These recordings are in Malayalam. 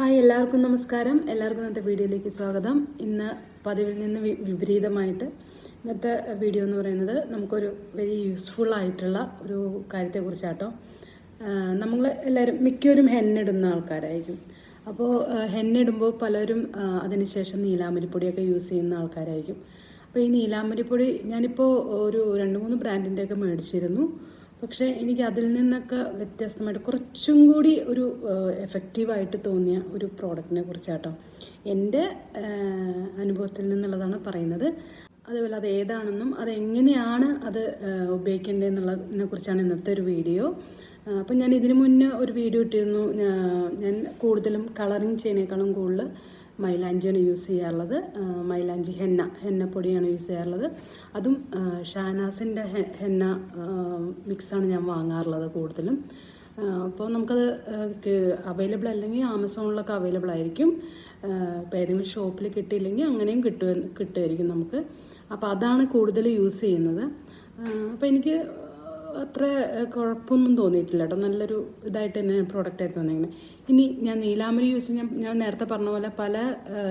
ഹായ് എല്ലാവർക്കും നമസ്കാരം. എല്ലാവർക്കും ഇന്നത്തെ വീഡിയോയിലേക്ക് സ്വാഗതം. ഇന്ന് പതിവിൽ നിന്ന് വിപരീതമായിട്ട് ഇന്നത്തെ വീഡിയോ എന്ന് പറയുന്നത് നമുക്കൊരു വെരി യൂസ്ഫുൾ ആയിട്ടുള്ള ഒരു കാര്യത്തെക്കുറിച്ചാട്ടോ. നമ്മൾ എല്ലാവരും മിക്കവരും ഹെന്നിടുന്ന ആൾക്കാരായിരിക്കും. അപ്പോൾ ഹെന്നിടുമ്പോൾ പലരും അതിനുശേഷം നീലാമരിപ്പൊടിയൊക്കെ യൂസ് ചെയ്യുന്ന ആൾക്കാരായിരിക്കും. അപ്പോൾ ഈ നീലാമരിപ്പൊടി ഞാനിപ്പോൾ ഒരു രണ്ട് മൂന്ന് ബ്രാൻഡിന്റെയൊക്കെ മേടിച്ചിരുന്നു. പക്ഷേ എനിക്ക് അതിൽ നിന്നൊക്കെ വ്യത്യസ്തമായിട്ട് കുറച്ചും കൂടി ഒരു എഫക്റ്റീവായിട്ട് തോന്നിയ ഒരു പ്രോഡക്റ്റിനെ കുറിച്ചാട്ടോ. എന്റെ അനുഭവത്തിൽ നിന്നുള്ളതാണ് പറയുന്നത്. അതേപോലെ അത് ഏതാണെന്നും അതെങ്ങനെയാണ് അത് ഉപയോഗിക്കേണ്ടതെന്നുള്ളതിനെ കുറിച്ചാണ് ഇന്നത്തെ ഒരു വീഡിയോ. അപ്പം ഞാൻ ഇതിനു മുന്നേ ഒരു വീഡിയോ ഇട്ടിരുന്നു. ഞാൻ കൂടുതലും കളറിങ് ചെയ്യുന്നതിനേക്കാളും കൂടുതൽ മൈലാഞ്ചിയാണ് യൂസ് ചെയ്യാറുള്ളത്. മൈലാഞ്ചി ഹെന്ന ഹെന്നപ്പൊടിയാണ് യൂസ് ചെയ്യാറുള്ളത്. അതും ഷാനാസിന്റെ ഹെന്ന മിക്സാണ് ഞാൻ വാങ്ങാറുള്ളത് കൂടുതലും. അപ്പോൾ നമുക്കത് അവൈലബിൾ അല്ലെങ്കിൽ ആമസോണിലൊക്കെ അവൈലബിൾ ആയിരിക്കും. ഇപ്പോൾ ഏതെങ്കിലും ഷോപ്പിൽ കിട്ടിയില്ലെങ്കിൽ അങ്ങനെയും കിട്ടുക കിട്ടുമായിരിക്കും നമുക്ക്. അപ്പോൾ അതാണ് കൂടുതൽ യൂസ് ചെയ്യുന്നത്. അപ്പോൾ എനിക്ക് അത്ര കുഴപ്പമൊന്നും തോന്നിയിട്ടില്ല കേട്ടോ നല്ലൊരു ഇതായിട്ട് തന്നെ പ്രോഡക്റ്റ് ആയിട്ട് തോന്നിയിരിക്കുന്നത് ഇനി ഞാൻ നീലാമരി യൂസ് ഞാൻ ഞാൻ നേരത്തെ പറഞ്ഞ പോലെ പല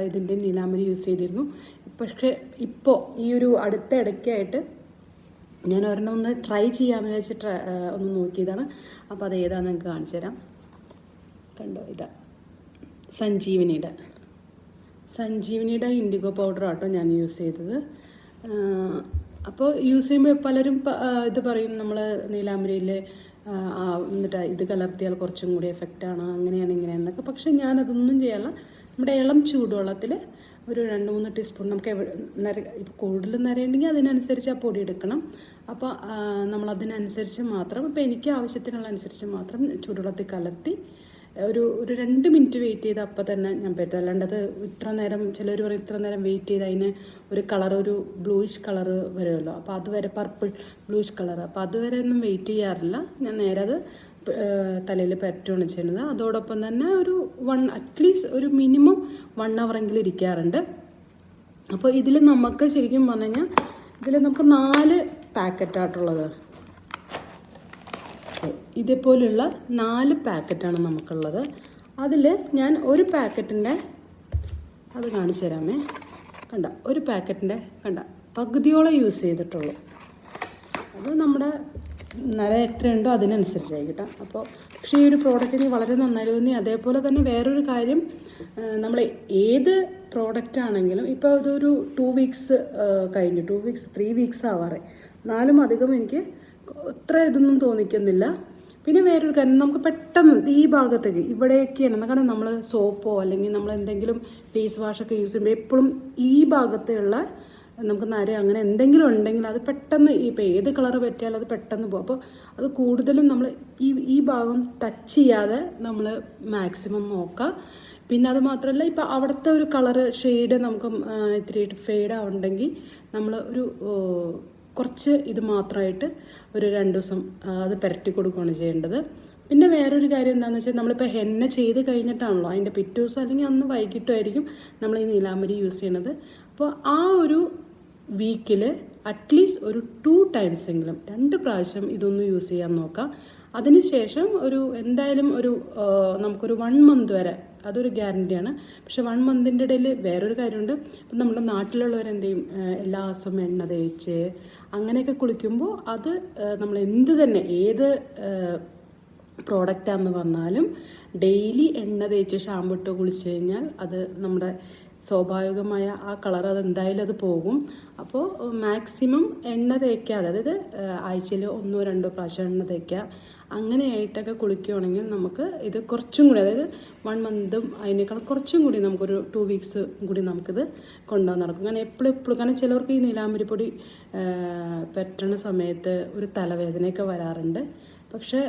ഇതിന്റെ നീലാമരി യൂസ് ചെയ്തിരുന്നു. പക്ഷേ ഇപ്പോൾ ഈ ഒരു അടുത്ത ഇടയ്ക്കായിട്ട് ഞാൻ ഒരെണ്ണം ഒന്ന് ട്രൈ ചെയ്യാമെന്ന് വെച്ചിട്ട് ഒന്ന് നോക്കിയതാണ്. അപ്പോൾ അത് ഏതാണെന്ന് നിങ്ങൾക്ക് കാണിച്ചു തരാം. കണ്ടോ ഇതാ. സഞ്ജീവനിയുടെ. സഞ്ജീവനിയുടെ ഇൻഡിഗോ പൗഡർ ആട്ടോ ഞാൻ യൂസ് ചെയ്തത്. അപ്പോൾ യൂസ് ചെയ്യുമ്പോൾ പലരും ഇത് പറയും നമ്മൾ നീലാംബരിയിലെ എന്നിട്ട് ഇത് കലർത്തിയാൽ കുറച്ചും കൂടി എഫക്റ്റാണ് അങ്ങനെയാണ് ഇങ്ങനെയാണെന്നൊക്കെ പക്ഷേ ഞാനതൊന്നും ചെയ്യാറില്ല നമ്മുടെ ഇളം ചൂടുവെള്ളത്തിൽ ഒരു രണ്ട് മൂന്ന് ടീസ്പൂൺ നമുക്ക് നര ഇപ്പോൾ കൂടുതൽ നരയുണ്ടെങ്കിൽ അതിനനുസരിച്ച് ആ പൊടി എടുക്കണം. അപ്പോൾ നമ്മൾ അതിനനുസരിച്ച് മാത്രം ഇപ്പോൾ എനിക്ക് ആവശ്യത്തിനുള്ള അനുസരിച്ച് മാത്രം ചൂടുവെള്ളത്തിൽ കലർത്തി ഒരു ഒരു രണ്ട് മിനിറ്റ് വെയിറ്റ് ചെയ്ത് അപ്പം തന്നെ ഞാൻ പറ്റും അത് ഇത്ര നേരം ചിലർ പറയും ഇത്ര നേരം വെയിറ്റ് ചെയ്ത് അതിന് ഒരു കളർ ഒരു ബ്ലൂയിഷ് കളർ വരുമല്ലോ. അപ്പോൾ അതുവരെ പർപ്പിൾ ബ്ലൂയിഷ് കളർ അപ്പോൾ അതുവരെ ഒന്നും വെയിറ്റ് ചെയ്യാറില്ല. ഞാൻ നേരെ അത് തലയിൽ പറ്റുകയാണ് ചെയ്യുന്നത്. അതോടൊപ്പം തന്നെ ഒരു വൺ അറ്റ്ലീസ്റ്റ് ഒരു മിനിമം വൺ അവറെങ്കിലും ഇരിക്കാറുണ്ട്. അപ്പോൾ ഇതിൽ നമുക്ക് ശരിക്കും പറഞ്ഞു കഴിഞ്ഞാൽ ഇതിൽ നമുക്ക് നാല് പാക്കറ്റായിട്ടുള്ളത് ഇതേപോലുള്ള നാല് പാക്കറ്റാണ് നമുക്കുള്ളത്. അതിൽ ഞാൻ ഒരു പാക്കറ്റിന്റെ അത് കാണിച്ചു തരാമേ. കണ്ട ഒരു പാക്കറ്റിന്റെ കണ്ട പകുതിയോളം യൂസ് ചെയ്തിട്ടുള്ളൂ. അത് നമ്മുടെ നില എത്രയുണ്ടോ അതിനനുസരിച്ചായി കേട്ടോ. അപ്പോൾ പക്ഷേ ഈ ഒരു പ്രോഡക്റ്റിന് വളരെ നന്നായി തോന്നി. അതേപോലെ തന്നെ വേറൊരു കാര്യം നമ്മൾ ഏത് പ്രോഡക്റ്റ് ആണെങ്കിലും ഇപ്പോൾ അതൊരു ടു വീക്സ് കഴിഞ്ഞു. ടു വീക്സ് ത്രീ വീക്സ് ആവാറേ എന്നാലും അധികം എനിക്ക് അത്ര ഇതൊന്നും തോന്നിക്കുന്നില്ല. പിന്നെ വേറൊരു കാര്യം നമുക്ക് പെട്ടെന്ന് ഈ ഭാഗത്തേക്ക് ഇവിടെയൊക്കെയാണ് കാരണം നമ്മൾ സോപ്പോ അല്ലെങ്കിൽ നമ്മൾ എന്തെങ്കിലും ഫേസ് വാഷൊക്കെ യൂസ് ചെയ്യുമ്പോൾ എപ്പോഴും ഈ ഭാഗത്തുള്ള നമുക്ക് നര അങ്ങനെ എന്തെങ്കിലും ഉണ്ടെങ്കിൽ അത് പെട്ടെന്ന് ഇപ്പോൾ ഏത് കളർ പറ്റിയാലും അത് പെട്ടെന്ന് പോകും അപ്പോൾ അത് കൂടുതലും നമ്മൾ ഈ ഈ ഭാഗം ടച്ച് ചെയ്യാതെ നമ്മൾ മാക്സിമം നോക്കുക പിന്നെ അത് മാത്രമല്ല ഇപ്പോൾ അവിടുത്തെ ഒരു കളറ് ഷെയ്ഡ് നമുക്ക് ഇത്തിരി ഫെയ്ഡ് ആവുണ്ടെങ്കിൽ നമ്മൾ ഒരു കുറച്ച് ഇത് മാത്രമായിട്ട് ഒരു രണ്ട് ദിവസം അത് പുരട്ടി കൊടുക്കുകയാണ് ചെയ്യേണ്ടത്. പിന്നെ വേറൊരു കാര്യം എന്താണെന്ന് വെച്ചാൽ നമ്മളിപ്പോൾ ഹെന്ന ചെയ്ത് കഴിഞ്ഞിട്ടാണല്ലോ അതിന്റെ പിറ്റേ ദിവസം അല്ലെങ്കിൽ അന്ന് വൈകിട്ടുമായിരിക്കും നമ്മൾ ഈ നീലാമ്പരി യൂസ് ചെയ്യണത് അപ്പോൾ ആ ഒരു വീക്കിൽ അറ്റ്ലീസ്റ്റ് ഒരു ടു ടൈംസ് എങ്കിലും രണ്ട് പ്രാവശ്യം ഇതൊന്ന് യൂസ് ചെയ്യാൻ നോക്കാം. അതിനുശേഷം ഒരു എന്തായാലും ഒരു നമുക്കൊരു വൺ മന്ത് വരെ അതൊരു ഗ്യാരണ്ടിയാണ്. പക്ഷെ വൺ മന്തിന്റെ ഇടയിൽ വേറൊരു കാര്യമുണ്ട്. ഇപ്പം നമ്മുടെ നാട്ടിലുള്ളവരെന്ത് ചെയ്യും? എല്ലാ ദിവസവും എണ്ണ തേച്ച് അങ്ങനെയൊക്കെ കുളിക്കുമ്പോൾ അത് നമ്മൾ എന്ത് തന്നെ ഏത് പ്രോഡക്റ്റാന്ന് വന്നാലും ഡെയിലി എണ്ണ തേച്ച് ഷാമ്പു ഇട്ട് കുളിച്ച് കഴിഞ്ഞാൽ അത് നമ്മുടെ സ്വാഭാവികമായ ആ കളർ അത് എന്തായാലും അത് പോകും. അപ്പോൾ മാക്സിമം എണ്ണ തേക്കാതെ അതായത് ആഴ്ചയിൽ ഒന്നോ രണ്ടോ പ്രാവശ്യം എണ്ണ തേക്കുക അങ്ങനെയായിട്ടൊക്കെ കുളിക്കുകയാണെങ്കിൽ നമുക്ക് ഇത് കുറച്ചും കൂടി അതായത് വൺ മന്തും അതിനേക്കാൾ കുറച്ചും കൂടി നമുക്കൊരു ടു വീക്സ് കൂടി നമുക്കിത് കൊണ്ടുവന്ന് നടക്കും. കാരണം എപ്പോഴും എപ്പോഴും കാരണം ചിലവർക്ക് ഈ നീലാമ്പരിപ്പൊടി പറ്റണ സമയത്ത് ഒരു തലവേദനയൊക്കെ വരാറുണ്ട്. പക്ഷേ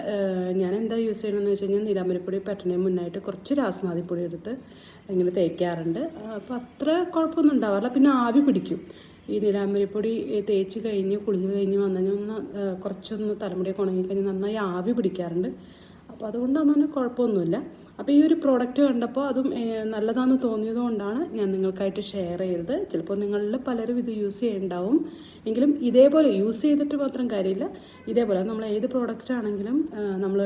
ഞാൻ എന്താ യൂസ് ചെയ്യണമെന്ന് വെച്ച് കഴിഞ്ഞാൽ നീലാമ്പരിപ്പൊടി പെട്ടെന്ന് മുന്നായിട്ട് കുറച്ച് രാസനാദിപ്പൊടി എടുത്ത് ഇങ്ങനെ തേക്കാറുണ്ട്. അപ്പോൾ അത്ര കുഴപ്പമൊന്നും ഉണ്ടാവാറില്ല. പിന്നെ ആവി പിടിക്കും. ഈ നീലാമ്പരിപ്പൊടി തേച്ച് കഴിഞ്ഞ് കുളിഞ്ഞ് കഴിഞ്ഞ് വന്നു കഴിഞ്ഞാൽ ഒന്ന് കുറച്ചൊന്ന് തലമുടിയൊക്കെ ഉണങ്ങി കഴിഞ്ഞ് നന്നായി ആവി പിടിക്കാറുണ്ട്. അപ്പോൾ അതുകൊണ്ടാണ് തന്നെ കുഴപ്പമൊന്നുമില്ല. അപ്പോൾ ഈ ഒരു പ്രോഡക്റ്റ് കണ്ടപ്പോൾ അതും നല്ലതാണെന്ന് തോന്നിയത് കൊണ്ടാണ് ഞാൻ നിങ്ങൾക്കായിട്ട് ഷെയർ ചെയ്തത്. ചിലപ്പോൾ നിങ്ങളിൽ പലരും ഇത് യൂസ് ചെയ്യുന്നുണ്ടാവും എങ്കിലും ഇതേപോലെ യൂസ് ചെയ്തിട്ട് മാത്രം കാര്യമില്ല. ഇതേപോലെ നമ്മൾ ഏത് പ്രോഡക്റ്റ് ആണെങ്കിലും നമ്മൾ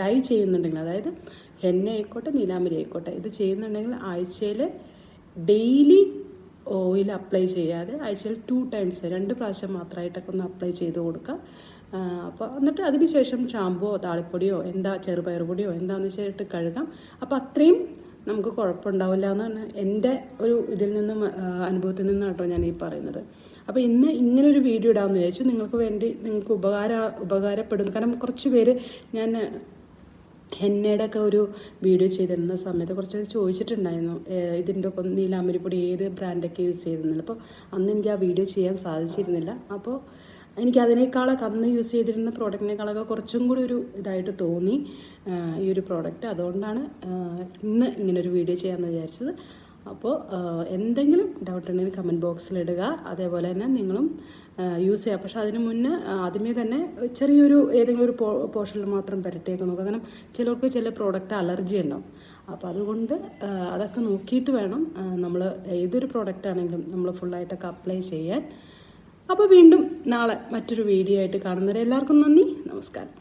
ഡൈ ചെയ്യുന്നുണ്ടെങ്കിൽ അതായത് ഹെന്ന ആയിക്കോട്ടെ നീലാമ്പരി ആയിക്കോട്ടെ ഇത് ചെയ്യുന്നുണ്ടെങ്കിൽ ആഴ്ചയിൽ ഡെയിലി ഓയിൽ അപ്ലൈ ചെയ്യാതെ ആഴ്ചയിൽ ടു ടൈംസ് രണ്ട് പ്രാവശ്യം മാത്രമായിട്ടൊക്കെ ഒന്ന് അപ്ലൈ ചെയ്ത് കൊടുക്കുക. അപ്പോൾ എന്നിട്ട് അതിന് ശേഷം ഷാമ്പുവോ താളിപ്പൊടിയോ എന്താ ചെറുപയർ പൊടിയോ എന്താണെന്ന് വെച്ചിട്ട് കഴുകാം. അപ്പോൾ അത്രയും നമുക്ക് കുഴപ്പമുണ്ടാവില്ല എന്നാണ് എന്റെ ഒരു ഇതിൽ നിന്നും അനുഭവത്തിൽ നിന്നാണ് കേട്ടോ ഞാൻ ഈ പറയുന്നത്. അപ്പോൾ ഇന്ന് ഇങ്ങനൊരു വീഡിയോ ഇടാമെന്ന് വിചാരിച്ചു. നിങ്ങൾക്ക് വേണ്ടി നിങ്ങൾക്ക് ഉപകാര ഉപകാരപ്പെടുന്നു. കാരണം കുറച്ച് പേര് ഞാൻ എന്നയുടെ ഒക്കെ ഒരു വീഡിയോ ചെയ്തിരുന്ന സമയത്ത് കുറച്ച് ചോദിച്ചിട്ടുണ്ടായിരുന്നു ഇതിന്റെ ഒപ്പം നീലാമ്പരിപ്പൊടി ഏത് ബ്രാൻഡൊക്കെ യൂസ് ചെയ്തിരുന്നില്ല അപ്പോൾ അന്ന് എനിക്ക് ആ വീഡിയോ ചെയ്യാൻ സാധിച്ചിരുന്നില്ല. അപ്പോൾ എനിക്ക് അതിനേക്കാളൊക്കെ അന്ന് യൂസ് ചെയ്തിരുന്ന പ്രോഡക്റ്റിനേക്കാളൊക്കെ കുറച്ചും കൂടി ഒരു ഇതായിട്ട് തോന്നി ഈ ഒരു പ്രോഡക്റ്റ്. അതുകൊണ്ടാണ് ഇന്ന് ഇങ്ങനൊരു വീഡിയോ ചെയ്യാമെന്ന് വിചാരിച്ചത്. അപ്പോൾ എന്തെങ്കിലും ഡൗട്ട് ഉണ്ടെങ്കിൽ കമന്റ് ബോക്സിലിടുക അതേപോലെ തന്നെ നിങ്ങളും യൂസ് ചെയ്യുക പക്ഷേ അതിന് മുന്നേ ആദ്യമേ തന്നെ ചെറിയൊരു ഏതെങ്കിലും ഒരു പോ പോർഷനിൽ മാത്രം പുരട്ടിയൊക്കെ. നോക്കുക കാരണം ചിലർക്ക് ചില പ്രോഡക്റ്റ് അലർജി ഉണ്ടാവും. അപ്പോൾ അതുകൊണ്ട് അതൊക്കെ നോക്കിയിട്ട് വേണം നമ്മൾ ഏതൊരു പ്രോഡക്റ്റ് ആണെങ്കിലും നമ്മൾ ഫുള്ളായിട്ടൊക്കെ അപ്ലൈ ചെയ്യാൻ. അപ്പോൾ വീണ്ടും നാളെ മറ്റൊരു വീഡിയോ ആയിട്ട് കാണുന്നവരെ എല്ലാവർക്കും നന്ദി. നമസ്കാരം.